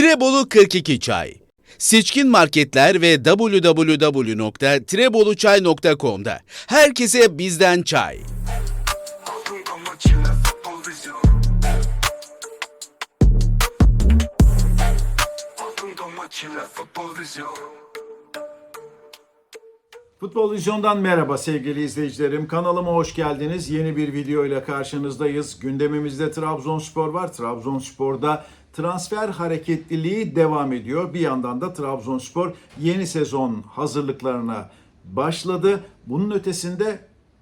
Tirebolu 42 Çay Seçkin marketler ve www.treboluçay.com'da herkese bizden çay. Futbol Vizyon'dan merhaba sevgili izleyicilerim. Kanalıma hoş geldiniz. Yeni bir video ile karşınızdayız. Gündemimizde Trabzonspor var. Trabzonspor'da transfer hareketliliği devam ediyor. Bir yandan da Trabzonspor yeni sezon hazırlıklarına başladı. Bunun ötesinde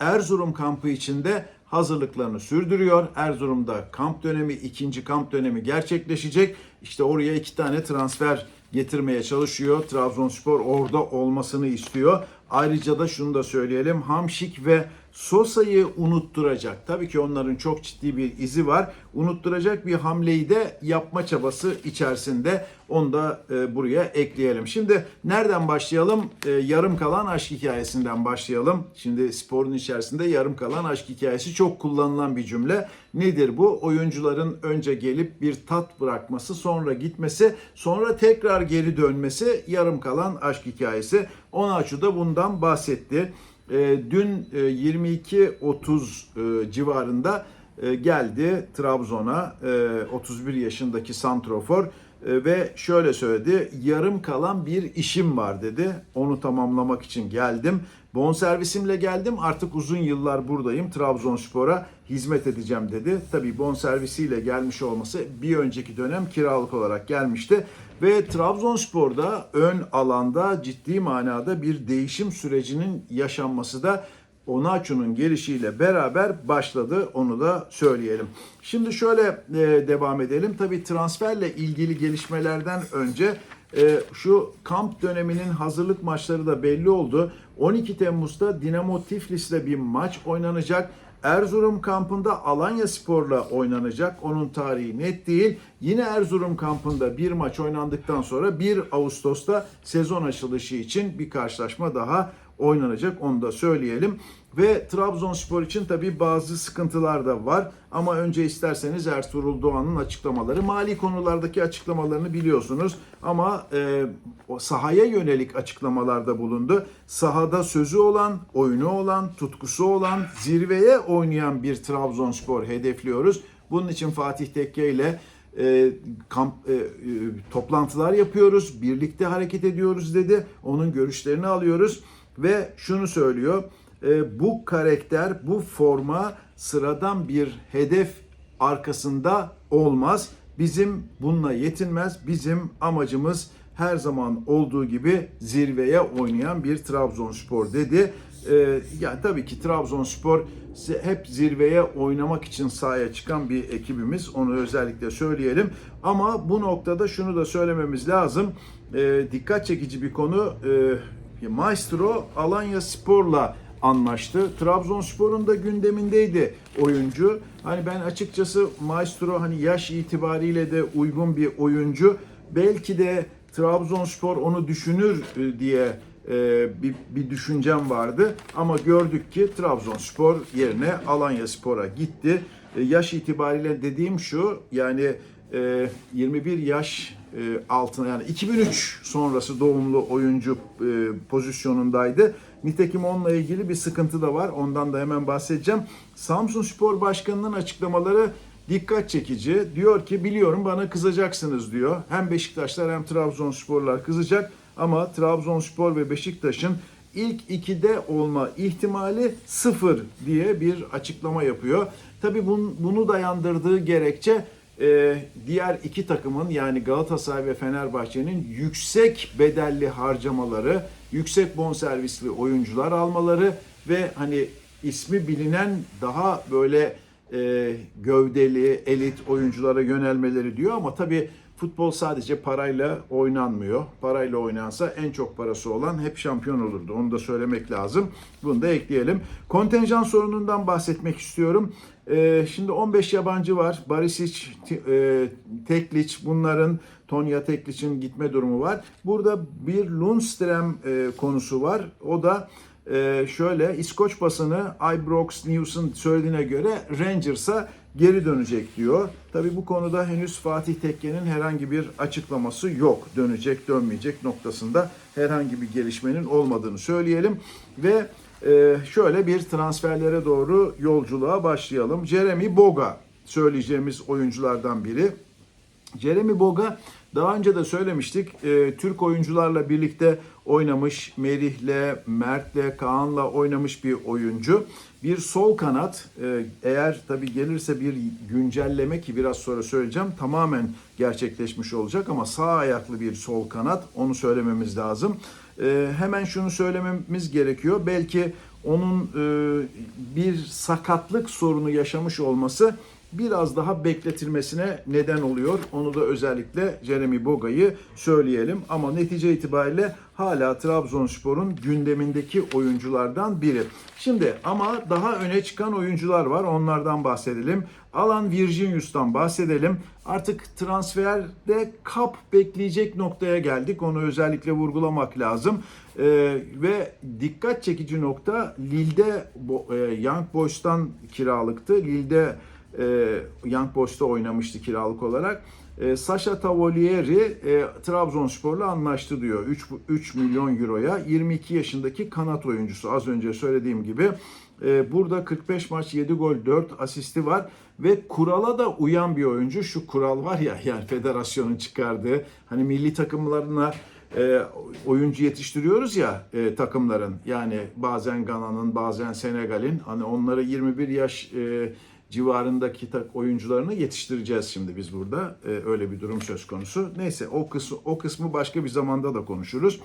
Erzurum kampı içinde hazırlıklarını sürdürüyor. Erzurum'da kamp dönemi, ikinci kamp dönemi gerçekleşecek. İşte oraya iki tane transfer getirmeye çalışıyor. Trabzonspor orada olmasını istiyor. Ayrıca da şunu da söyleyelim. Hamşik ve Sosa'yı unutturacak. Tabii ki onların çok ciddi bir izi var. Unutturacak bir hamleyi de yapma çabası içerisinde. Onu da e, buraya ekleyelim. Şimdi nereden başlayalım? E, yarım kalan aşk hikayesinden başlayalım. Şimdi sporun içerisinde yarım kalan aşk hikayesi çok kullanılan bir cümle. Nedir bu? Oyuncuların önce gelip bir tat bırakması, sonra gitmesi, sonra tekrar geri dönmesi yarım kalan aşk hikayesi. Onaçu da bundan bahsetti. E, dün e, 22.30 e, civarında e, geldi Trabzon'a e, 31 yaşındaki santrofor ve şöyle söyledi. Yarım kalan bir işim var dedi. Onu tamamlamak için geldim. Bonservisimle geldim. Artık uzun yıllar buradayım. Trabzonspor'a hizmet edeceğim dedi. Tabii bonservisiyle gelmiş olması bir önceki dönem kiralık olarak gelmişti. Ve Trabzonspor'da ön alanda ciddi manada bir değişim sürecinin yaşanması da Onaçu'nun gelişiyle beraber başladı. Onu da söyleyelim. Şimdi şöyle e, devam edelim. Tabii transferle ilgili gelişmelerden önce e, şu kamp döneminin hazırlık maçları da belli oldu. 12 Temmuz'da Dinamo Tiflis'le bir maç oynanacak. Erzurum kampında Alanya Spor'la oynanacak. Onun tarihi net değil. Yine Erzurum kampında bir maç oynandıktan sonra 1 Ağustos'ta sezon açılışı için bir karşılaşma daha oynanacak. Onu da söyleyelim. Ve Trabzonspor için tabii bazı sıkıntılar da var. Ama önce isterseniz Ertuğrul Doğan'ın açıklamaları. Mali konulardaki açıklamalarını biliyorsunuz. Ama e, o sahaya yönelik açıklamalarda bulundu. Sahada sözü olan, oyunu olan, tutkusu olan, zirveye oynayan bir Trabzonspor hedefliyoruz. Bunun için Fatih Tekke ile e, kamp e, e, toplantılar yapıyoruz, birlikte hareket ediyoruz dedi. Onun görüşlerini alıyoruz ve şunu söylüyor. E, bu karakter, bu forma sıradan bir hedef arkasında olmaz. Bizim bununla yetinmez. Bizim amacımız her zaman olduğu gibi zirveye oynayan bir Trabzonspor dedi. Ee, yani tabii ki Trabzonspor hep zirveye oynamak için sahaya çıkan bir ekibimiz. Onu özellikle söyleyelim. Ama bu noktada şunu da söylememiz lazım. Ee, dikkat çekici bir konu. Ee, Maestro Alanya Spor'la anlaştı. Trabzonspor'un da gündemindeydi oyuncu. Hani ben açıkçası Maestro hani yaş itibariyle de uygun bir oyuncu. Belki de Trabzonspor onu düşünür e, diye e, bir, bir düşüncem vardı. Ama gördük ki Trabzonspor yerine Alanya Spor'a gitti. E, yaş itibariyle dediğim şu yani e, 21 yaş e, altına yani 2003 sonrası doğumlu oyuncu e, pozisyonundaydı. Nitekim onunla ilgili bir sıkıntı da var. Ondan da hemen bahsedeceğim. Samsun Spor Başkanı'nın açıklamaları dikkat çekici. Diyor ki biliyorum bana kızacaksınız diyor. Hem Beşiktaşlar hem Trabzonsporlar kızacak ama Trabzonspor ve Beşiktaş'ın ilk ikide olma ihtimali sıfır diye bir açıklama yapıyor. Bunu, bunu dayandırdığı gerekçe e, diğer iki takımın yani Galatasaray ve Fenerbahçe'nin yüksek bedelli harcamaları, yüksek bonservisli oyuncular almaları ve hani ismi bilinen daha böyle e, gövdeli, elit oyunculara yönelmeleri diyor. Ama tabii futbol sadece parayla oynanmıyor. Parayla oynansa en çok parası olan hep şampiyon olurdu. Onu da söylemek lazım. Bunu da ekleyelim. Kontenjan sorunundan bahsetmek istiyorum. E, şimdi 15 yabancı var. Barisic, e, Teklic bunların Tonya Teklic'in gitme durumu var. Burada bir Lundström e, konusu var. O da e, şöyle İskoç basını Ibrox News'un söylediğine göre Rangers'a geri dönecek diyor. Tabi bu konuda henüz Fatih Tekke'nin herhangi bir açıklaması yok. Dönecek dönmeyecek noktasında herhangi bir gelişmenin olmadığını söyleyelim. Ve e, şöyle bir transferlere doğru yolculuğa başlayalım. Jeremy Boga söyleyeceğimiz oyunculardan biri. Jeremy Boga daha önce de söylemiştik. e, Türk oyuncularla birlikte oynamış. Merih'le, Mert'le, Kaan'la oynamış bir oyuncu. Bir sol kanat. e, eğer tabii gelirse bir güncelleme ki biraz sonra söyleyeceğim. Tamamen gerçekleşmiş olacak ama sağ ayaklı bir sol kanat. Onu söylememiz lazım. E, hemen şunu söylememiz gerekiyor. Belki onun e, bir sakatlık sorunu yaşamış olması biraz daha bekletilmesine neden oluyor. Onu da özellikle Jeremy Boga'yı söyleyelim. Ama netice itibariyle hala Trabzonspor'un gündemindeki oyunculardan biri. Şimdi ama daha öne çıkan oyuncular var. Onlardan bahsedelim. Alan Virginius'tan bahsedelim. Artık transferde kap bekleyecek noktaya geldik. Onu özellikle vurgulamak lazım. Ee, ve dikkat çekici nokta Lille'de e, Young Boys'tan kiralıktı. Lille'de e, Young Boys'ta oynamıştı kiralık olarak. E, Sasha Tavolieri e, Trabzonspor'la anlaştı diyor. 3, 3 milyon euroya 22 yaşındaki kanat oyuncusu az önce söylediğim gibi. E, burada 45 maç 7 gol 4 asisti var ve kurala da uyan bir oyuncu. Şu kural var ya yani federasyonun çıkardığı hani milli takımlarına e, oyuncu yetiştiriyoruz ya e, takımların yani bazen Gana'nın bazen Senegal'in hani onları 21 yaş e, civarındaki oyuncularını yetiştireceğiz şimdi biz burada. E, öyle bir durum söz konusu. Neyse o kısmı o kısmı başka bir zamanda da konuşuruz.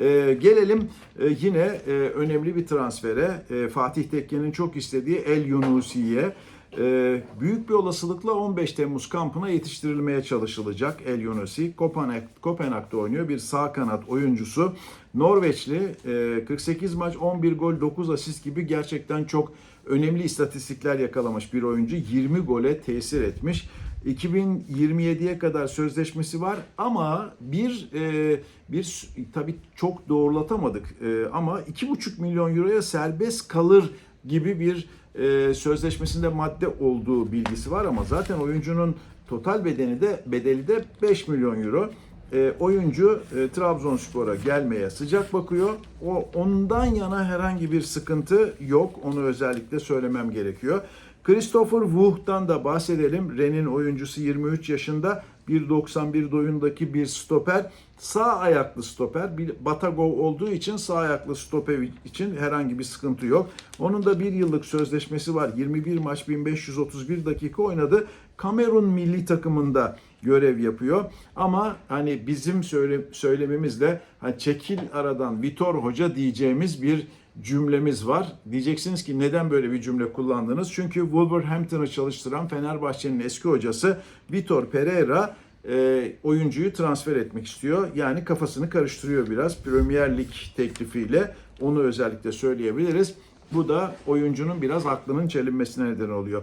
E, gelelim e, yine e, önemli bir transfere. E, Fatih Tekke'nin çok istediği El Yunusi'ye. E, büyük bir olasılıkla 15 Temmuz kampına yetiştirilmeye çalışılacak El Yunusi. Kopenhag, Kopenhag'da oynuyor bir sağ kanat oyuncusu. Norveçli e, 48 maç 11 gol 9 asist gibi gerçekten çok önemli istatistikler yakalamış bir oyuncu. 20 gole tesir etmiş. 2027'ye kadar sözleşmesi var ama bir e, bir tabii çok doğrulatamadık e, ama 2,5 milyon euroya serbest kalır gibi bir e, sözleşmesinde madde olduğu bilgisi var ama zaten oyuncunun total bedeni de bedeli de 5 milyon euro. E, oyuncu e, Trabzonspor'a gelmeye sıcak bakıyor. O ondan yana herhangi bir sıkıntı yok. Onu özellikle söylemem gerekiyor. Christopher Wuch'tan da bahsedelim. Ren'in oyuncusu 23 yaşında. 1.91 boyundaki bir stoper. Sağ ayaklı stoper. Bir Batagov olduğu için sağ ayaklı stoper için herhangi bir sıkıntı yok. Onun da bir yıllık sözleşmesi var. 21 maç 1531 dakika oynadı. Kamerun milli takımında görev yapıyor. Ama hani bizim söyle, söylememizle hani çekil aradan Vitor Hoca diyeceğimiz bir cümlemiz var. Diyeceksiniz ki neden böyle bir cümle kullandınız? Çünkü Wolverhampton'ı çalıştıran Fenerbahçe'nin eski hocası Vitor Pereira e, oyuncuyu transfer etmek istiyor. Yani kafasını karıştırıyor biraz Premier Lig teklifiyle. Onu özellikle söyleyebiliriz. Bu da oyuncunun biraz aklının çelinmesine neden oluyor.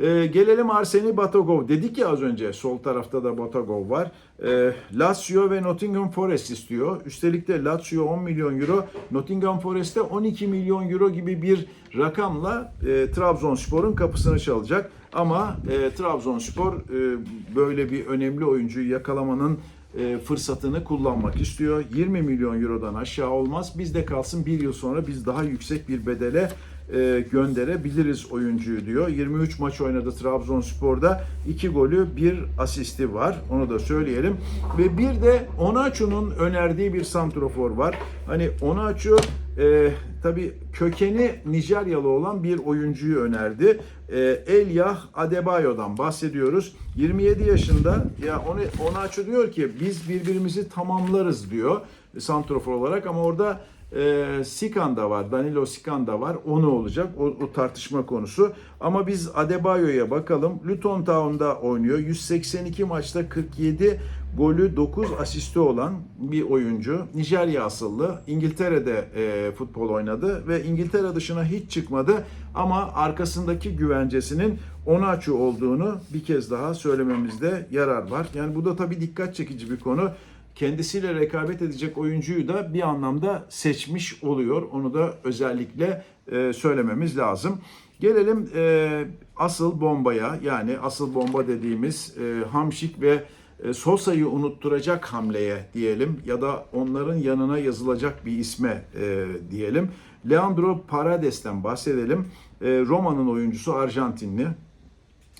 Ee, gelelim Arseni Batagov. Dedik ya az önce sol tarafta da Batagov var. Ee, Lazio ve Nottingham Forest istiyor. Üstelik de Lazio 10 milyon euro, Nottingham Forest'te 12 milyon euro gibi bir rakamla e, Trabzonspor'un kapısını çalacak. Ama e, Trabzonspor e, böyle bir önemli oyuncuyu yakalamanın e, fırsatını kullanmak istiyor. 20 milyon eurodan aşağı olmaz. Bizde kalsın bir yıl sonra biz daha yüksek bir bedele e, gönderebiliriz oyuncuyu diyor. 23 maç oynadı Trabzonspor'da. 2 golü, 1 asisti var. Onu da söyleyelim. Ve bir de Onaçu'nun önerdiği bir santrofor var. Hani Onaçu e, tabii kökeni Nijeryalı olan bir oyuncuyu önerdi. E, Elyah Adebayo'dan bahsediyoruz. 27 yaşında ya onu Onaçu diyor ki biz birbirimizi tamamlarız diyor santrofor olarak ama orada e, Sikan da var, Danilo Sikan da var. O ne olacak? O, o tartışma konusu. Ama biz Adebayo'ya bakalım. Luton Town'da oynuyor. 182 maçta 47 golü 9 asisti olan bir oyuncu. Nijerya asıllı. İngiltere'de e, futbol oynadı ve İngiltere dışına hiç çıkmadı. Ama arkasındaki güvencesinin Onaçu olduğunu bir kez daha söylememizde yarar var. Yani bu da tabii dikkat çekici bir konu kendisiyle rekabet edecek oyuncuyu da bir anlamda seçmiş oluyor. Onu da özellikle e, söylememiz lazım. Gelelim e, asıl bombaya yani asıl bomba dediğimiz e, Hamşik ve e, Sosa'yı unutturacak hamleye diyelim ya da onların yanına yazılacak bir isme e, diyelim. Leandro Parades'ten bahsedelim. E, Roma'nın oyuncusu Arjantinli.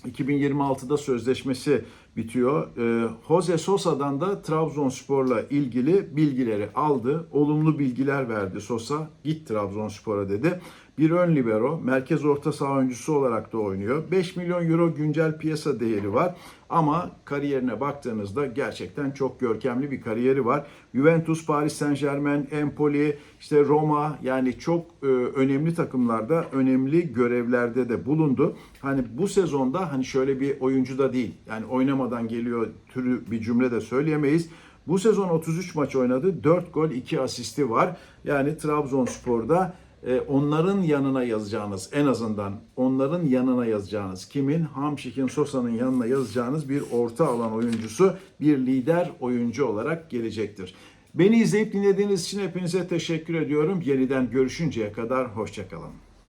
2026'da sözleşmesi bitiyor. Ee, Jose Sosa'dan da Trabzonspor'la ilgili bilgileri aldı. Olumlu bilgiler verdi Sosa. Git Trabzonspor'a dedi. Bir ön libero, merkez orta saha oyuncusu olarak da oynuyor. 5 milyon euro güncel piyasa değeri var. Ama kariyerine baktığınızda gerçekten çok görkemli bir kariyeri var. Juventus, Paris Saint Germain, Empoli, işte Roma yani çok e, önemli takımlarda, önemli görevlerde de bulundu. Hani bu sezonda hani şöyle bir oyuncu da değil. Yani oynamadan geliyor türü bir cümle de söyleyemeyiz. Bu sezon 33 maç oynadı. 4 gol 2 asisti var. Yani Trabzonspor'da onların yanına yazacağınız en azından onların yanına yazacağınız kimin? Hamşik'in Sosa'nın yanına yazacağınız bir orta alan oyuncusu, bir lider oyuncu olarak gelecektir. Beni izleyip dinlediğiniz için hepinize teşekkür ediyorum. Yeniden görüşünceye kadar hoşçakalın.